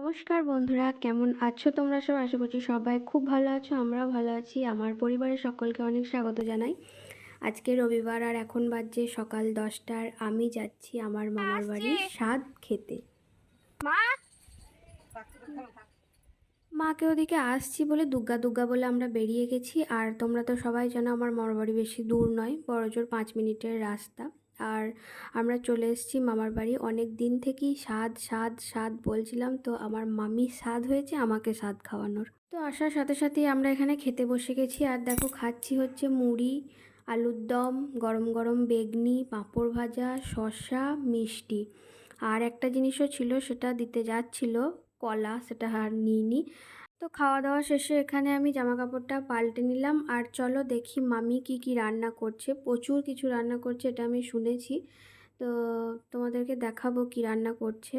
নমস্কার বন্ধুরা কেমন আছো তোমরা সব? আশা করছি সবাই খুব ভালো আছো আমরাও ভালো আছি। আমার পরিবারের সকলকে অনেক স্বাগত জানাই। আজকে রবিবার আর এখন বাজছে সকাল দশটার। আমি যাচ্ছি আমার মামার বাড়ি স্বাদ খেতে। মাকে ওদিকে আসছি বলে দুগ্গা দুগ্গা বলে আমরা বেরিয়ে গেছি। আর তোমরা তো সবাই জানো আমার মামার বাড়ি বেশি দূর নয় বড়জোর পাঁচ মিনিটের রাস্তা। আর আমরা চলে এসেছি মামার বাড়ি। অনেক দিন থেকেই স্বাদ স্বাদ স্বাদ বলছিলাম, তো আমার মামি স্বাদ হয়েছে, আমাকে স্বাদ খাওয়ানোর। তো আসার সাথে সাথেই আমরা এখানে খেতে বসে গেছি। আর দেখো, খাচ্ছি হচ্ছে মুড়ি, আলুর দম, গরম গরম বেগনি, পাঁপড় ভাজা, শসা, মিষ্টি। আর একটা জিনিসও ছিল, সেটা দিতে যাচ্ছিল কলা সেটা আর নিইনি। তো খাওয়া দাওয়া শেষে এখানে আমি জামা কাপড়টা পাল্টে নিলাম। আর চলো দেখি মামি কি কি রান্না করছে। প্রচুর কিছু রান্না করছে, এটা আমি শুনেছি। তো তোমাদেরকে দেখাবো কি রান্না করছে।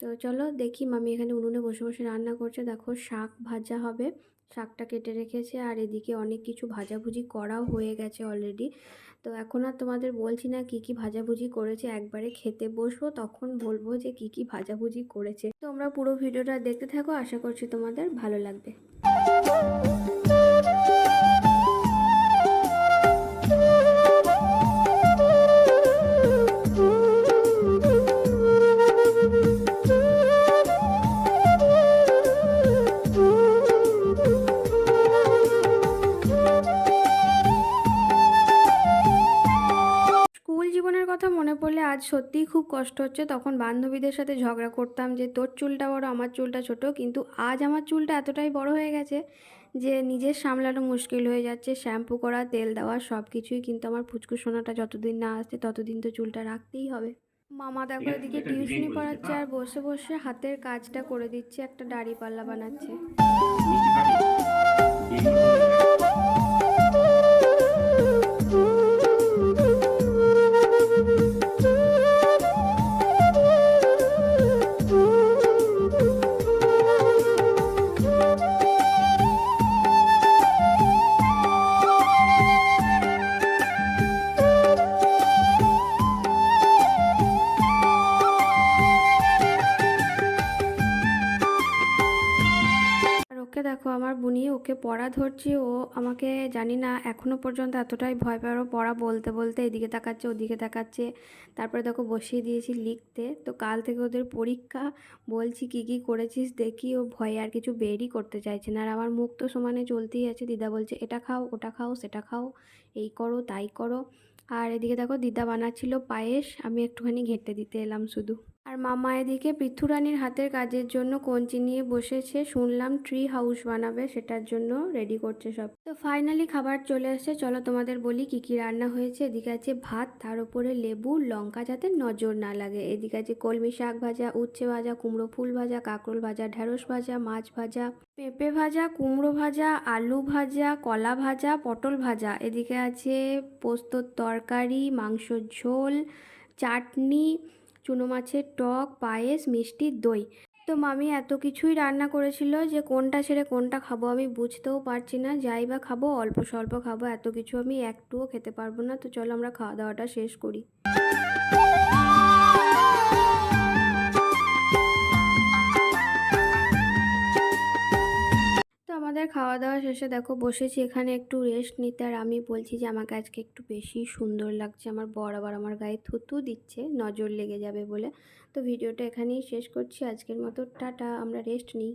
তো চলো দেখি মামি এখানে উনুনে বসে বসে রান্না করছে। দেখো শাক ভাজা হবে, শাকটা কেটে রেখেছে আর এদিকে অনেক কিছু ভাজাভুজি করাও হয়ে গেছে অলরেডি তো এখন আর তোমাদের বলছি না কি কি ভাজাভুজি করেছে, একবারে খেতে বসবো, তখন বলব যে কি কি ভাজাভুজি করেছে। তোমরা পুরো ভিডিওটা দেখতে থাকো, আশা করছি তোমাদের ভালো লাগবে। আজ সত্যিই খুব কষ্ট হচ্ছে। তখন বান্ধবীদের সাথে ঝগড়া করতাম যে, তোর চুলটা বড়, আমার চুলটা ছোট। কিন্তু আজ আমার চুলটা এতটাই বড় হয়ে গেছে যে, নিজের সামলানো মুশকিল হয়ে যাচ্ছে। শ্যাম্পু করা, তেল দেওয়া সব কিছুই কিন্তু আমার ফুচকু সোনাটা যতদিন না আসছে, ততদিন তো চুলটা রাখতেই হবে। মামা দেখো এদিকে টিউশনি পড়াচ্ছে আর বসে বসে হাতের কাজটা করে দিচ্ছে, একটা দাড়ি পাল্লা বানাচ্ছে। ওকে দেখো, আমার বুনি ওকে পড়া ধরছি, ও আমাকে জানি না, এখনও পর্যন্ত এতটাই ভয় পায় পড়া বলতে বলতে এদিকে তাকাচ্ছে, ওদিকে তাকাচ্ছে। তারপরে দেখো বসিয়ে দিয়েছি লিখতে। তো কাল থেকে ওদের পরীক্ষা, বলছি কি কি করেছিস, দেখি ও ভয়ে আর কিছু বেরই করতে চাইছে না। আর আমার মুখ তো সমানে চলতেই আছে, দিদা বলছে, এটা খাও, ওটা খাও, সেটা খাও, এই করো, তাই করো। আর এদিকে দেখো দিদা বানাচ্ছিল পায়েস, আমি একটুখানি ঘেঁটে দিতে এলাম শুধু। আর মামা এদিকে পৃথুরানির হাতের কাজের জন্য কঞ্চি নিয়ে বসেছে। শুনলাম ট্রি হাউস বানাবে, সেটার জন্য রেডি করছে সব। তো ফাইনালি খাবার চলে আসছে। চলো তোমাদের বলি কি কি রান্না হয়েছে। এদিকে আছে ভাত, তার উপরে লেবু, লঙ্কা যাতে নজর না লাগে। এদিকে আছে কলমি শাক ভাজা, উচ্ছে ভাজা, কুমড়ো ফুল ভাজা, কাঁকরোল ভাজা, ঢেঁড়স ভাজা, মাছ ভাজা, পেঁপে ভাজা, কুমড়ো ভাজা, আলু ভাজা, কলা ভাজা, পটল ভাজা। এদিকে আছে পোস্তর তরকারি, মাংসর ঝোল, চাটনি চুনো মাছের টক, পায়েস, মিষ্টি, দই। তো মামি এত কিছুই রান্না করেছিল যে কোনটা ছেড়ে কোনটা খাব আমি বুঝতেও পারছি না। যাই বা খাব, অল্প স্বল্প খাব, এত কিছু আমি একটুও খেতে পারব না। তো চলো আমরা খাওয়া দাওয়াটা শেষ করি। খাওয়া দাওয়া শেষে দেখো বসেছি, এখানে একটু রেস্ট নিতে। আর আমি বলছি যে, আমাকে আজকে একটু বেশি সুন্দর লাগছে। আমার বরাবর আমার গায়ে থুতু দিচ্ছে, নজর লেগে যাবে বলে। তো ভিডিওটা এখানেই শেষ করছি। আজকের মতো টাটা, আমরা রেস্ট নিই।